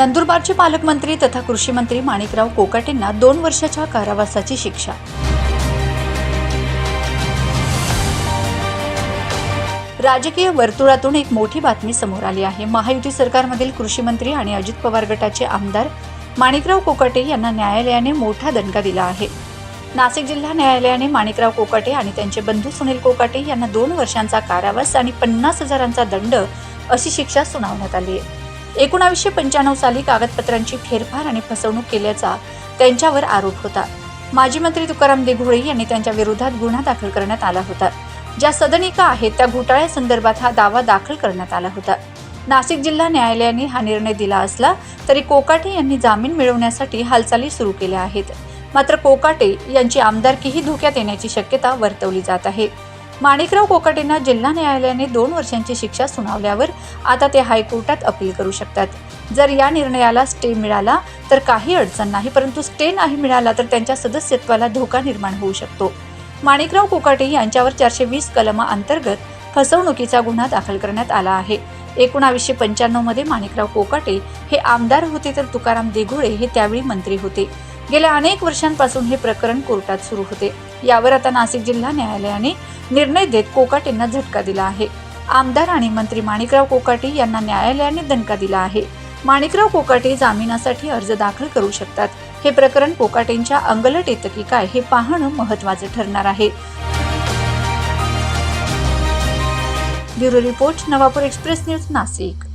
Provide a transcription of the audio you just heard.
नंदुरबारचे पालकमंत्री तथा कृषी मंत्री माणिकराव कोकाटेंना दोन वर्षाच्या कारावासाची शिक्षा. राजकीय वर्तुळातून एक मोठी बातमी समोर आली आहे. महायुती सरकारमधील कृषी मंत्री आणि अजित पवार गटाचे आमदार माणिकराव कोकाटे यांना न्यायालयाने मोठा दणका दिला आहे. नाशिक जिल्हा न्यायालयाने माणिकराव कोकाटे आणि त्यांचे बंधू सुनील कोकाटे यांना दोन वर्षांचा कारावास आणि पन्नास हजारांचा दंड अशी शिक्षा सुनावण्यात आली आहे. एकोणावीसशे पंच्याण्णव साली कागदपत्रांची फेरफार आणि फसवणूक केल्याचा त्यांच्यावर आरोप होता. माजी मंत्री तुकाराम देघोळे यांनी त्यांच्या विरोधात गुन्हा दाखल करण्यात आला होता. ज्या सदनिका आहेत त्या घोटाळ्यासंदर्भात हा दावा दाखल करण्यात आला होता. नाशिक जिल्हा न्यायालयाने हा निर्णय दिला असला तरी कोकाटे यांनी जामीन मिळवण्यासाठी हालचाली सुरू केल्या आहेत. मात्र कोकाटे यांची आमदारकीही धोक्यात येण्याची शक्यता वर्तवली जात आहे. माणिकराव कोकाटेंना जिल्हा न्यायालयाने दोन वर्षांची शिक्षा सुनावल्यावर आता ते हायकोर्टात अपील करू शकतात. जर या निर्णयाला स्टे मिळाला तर काही अडचण नाही परंतु स्टे नाही मिळाला तर त्यांच्या सदस्यत्वाला धोका निर्माण होऊ शकतो. माणिकराव कोकाटे यांच्यावर चारशे वीस कलमा अंतर्गत फसवणुकीचा गुन्हा दाखल करण्यात आला आहे. एकोणावीसशे पंच्याण्णवमध्ये माणिकराव कोकाटे हे आमदार होते तर तुकाराम देघोळे हे त्यावेळी मंत्री होते. गेल्या अनेक वर्षांपासून हे प्रकरण कोर्टात सुरू होते. यावर आता नाशिक जिल्हा न्यायालयाने निर्णय देत कोकाटेंना झटका दिला आहे. आमदार आणि मंत्री माणिकराव कोकाटे यांना न्यायालयाने दणका दिला आहे. माणिकराव कोकाटे जामिनासाठी अर्ज दाखल करू शकतात. हे प्रकरण कोकाटेंच्या अंगलट येतं की काय हे पाहणं महत्वाचं ठरणार आहे. Bureau report Navapur express news Nashik.